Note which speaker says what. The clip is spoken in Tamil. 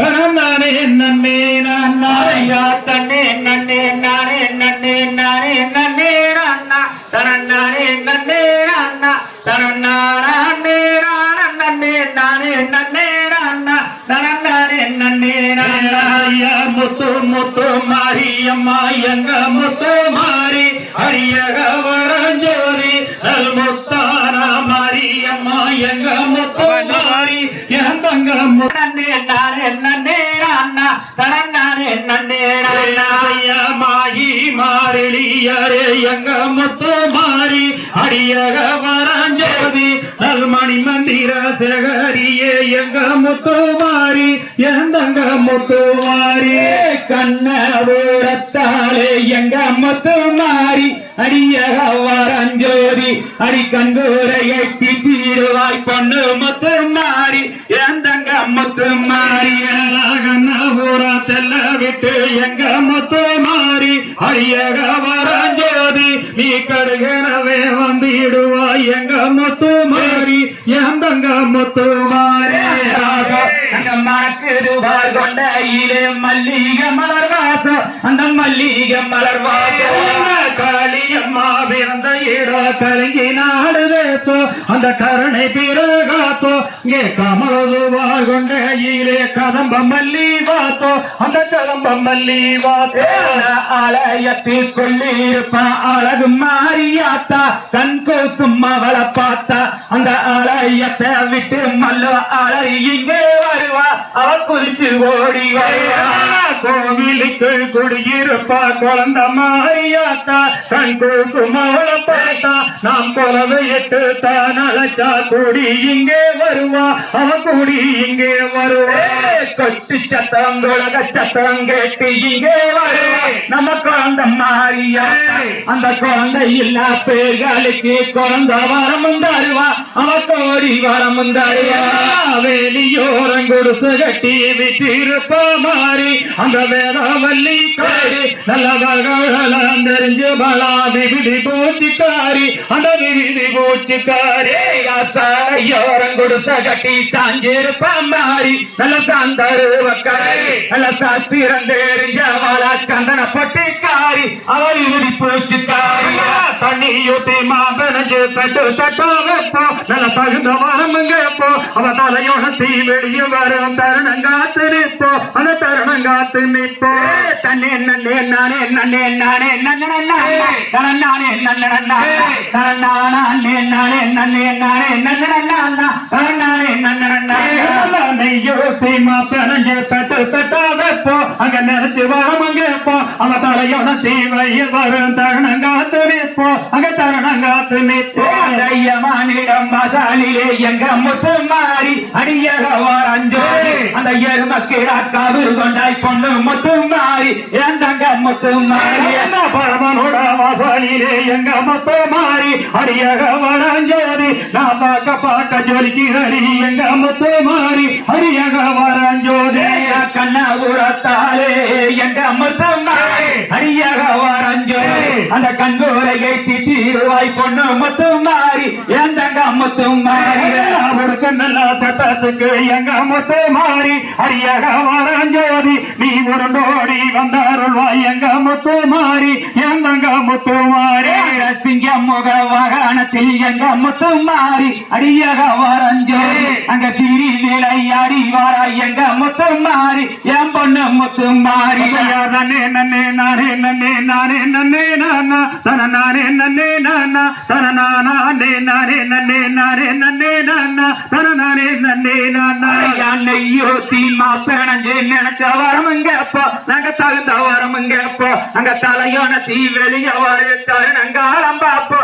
Speaker 1: நானே நன்னே நானா
Speaker 2: ஐயா தன்னே நன்னே நானே நன்னே நானே நன்னே நானா தனநானே நன்னே நானா தனநானே நானா நன்னே நானே நன்னே நானா தனநானே நன்னே நானா
Speaker 1: முத்து முத்து மாரியம்மா எங்க முத்து மாறி அரியக எங்க முத்து மாறி அடியக வரஞ்சோதி நல்மணி மந்திர சேகரியே எங்க முத்து மாறி எந்தங்க முத்து மாறி கண்ண ஊரத்தாலே எங்க முத்து மாறி அடியக வரஞ்சோதி அடி கண்கூரையை தீருவாய் பொண்ணு முத்து மாறி எந்தங்க முத்து மாறி கண்ண ஊரா செல்ல விட்டு எங்க முத்து மாறி அடியக நீ கடுகனவே வந்திடுவாய். எங்க முத்து மாறி எந்தங்க முத்து மாறி
Speaker 2: அந்த மணக்குதுவார் கொண்டையிலே மல்லிகை மலர் வாசம் அந்த மல்லிக மலர் வாசம்
Speaker 1: காளியம்மா பிறந்த ஈரோ கருங்கி நாடுவேப்போ அந்த கருணை பிறகாத்தோ இங்கே வாழ்கொண்ட கொண்டையிலே கதம்ப மல்லி வாப்போ அந்த கதம்ப மல்லி வாத்தோ
Speaker 2: ஆலயத்தில் கொள்ளிருப்பான் அழகு மாறியாத்தா கண் கோக்கும் அவளை பார்த்தா அந்த ஆலயத்தை விட்டு மல்ல அழகி இங்கே வருவா அவ குறிச்சு ஓடி வருவா.
Speaker 1: கோவிலுக்குள் குடியிருப்பா குழந்த மாறியாத்தா கண் கூக்கும் பார்த்தா நாம் குலவை எட்டு தான் அழைச்சா கூடி இங்கே வருவா. அவன் கூடி இங்கே வருவா.
Speaker 2: கொச்சி சத்தம் உலக சத்தம் கேட்டு இங்கே வருவா. நம்ம குழந்த மாறியா அந்த குழந்தை இல்லா பேர்களுக்கு குழந்த வரமும் தருவா. அவன் கோடி வரமும் தருவா
Speaker 1: வேலியோரம் கொடுத்து கட்டி விட்டிருப்பா மாறி அந்த வேதாவல்லி காரி நல்ல தெரிஞ்சு பலா விபிடி பூச்சிக்காரி அந்த விபிடி பூச்சிக்காரி
Speaker 2: யோரம் கொடுத்த கட்டி தாஞ்சிருப்ப மாறி நல்ல தந்தருவக்காரி நல்ல சாத்திரந்தெறிஞ்ச வாழா சந்தன பொட்டிக்காரி அவள் இடி பூச்சிக்காரி
Speaker 1: தண்ணியூத்தி மாபெனஞ்சு பெட்டு தட்டு தட்டா வைப்போ நல்ல தகுந்த வரமுங்க போ அவ தலையோட தீ வெளியே வரும் தருணங்காத்து நிற்போம் அந்த தருணங்காத்து நிற்போம்
Speaker 2: தண்ணே நன்னே நானே நன்னே நானே நன்னே நானே நானே நன்னே நானே நானே நானே நன்னே நானே நன்னே நானே நானே நன்னே
Speaker 1: நெய்யோசி மாத்தனஞ்சு தட்டு தட்டா வைப்போ அங்க நினைச்சு வரமுங்க போ அவ தலையோட தீ வெளியே வரும் தருணங்காத்து நிப்போ அங்க தருணங்காத்து நிப்போ
Speaker 2: ஐயமானிடம் மசாலிலே எங்க முத்து மாறி அடியக வாரஞ்சோடி அந்த எருமக்கிரா கவிர் கொண்டாய் பொண்ணு முத்து மாறி எந்தங்க முத்து மாறி
Speaker 1: பரமனோட வாசலிலே எங்க மொத்த மாறி அடியக வளஞ்சோதி நான் பார்க்க பார்க்க ஜொலிக்கிறடி எங்க மொத்த மாறி அடியக வளஞ்சோதி
Speaker 2: கண்ண உரத்தாலே எங்க முத்து மாறி அடியக வாரஞ்சோடி அந்த கண்கூரையை தீருவாய் பொண்ணு முத்து மாறி எந்தங்க முத்து மாறி
Speaker 1: நல்ல சட்டத்துக்கு எங்க மொத்த மாறி அரியக வரஞ்சோதி. நீ உருண்டோடி வந்தாருள்வாய் எங்க முத்து மாறி. எந்தங்க முத்து மாறி?
Speaker 2: சிங்க முக வாகனத்தில் எங்க முத்து மாறி. அரியக வரஞ்சோதி. அங்க திரி விளையாடி வர எங்க முத்து மாறி. என் பொண்ணு முத்து மாறி.
Speaker 1: நன்னே நன்னே நானே நன்னே நானே நன்னே நானா. தன நானே நன்னே நானா. தன நானே நானே நன்னே நானே நன்னே நானா. நானே நன்னே நான்
Speaker 2: ஐயோ தீமா பிணஞ்சு நினைச்ச வரமுங்கப்போ நாங்க தகுந்த வரமுங்கப்போ அங்க தலையான தீ வெளிய வர தருணங்காலம் பாப்போ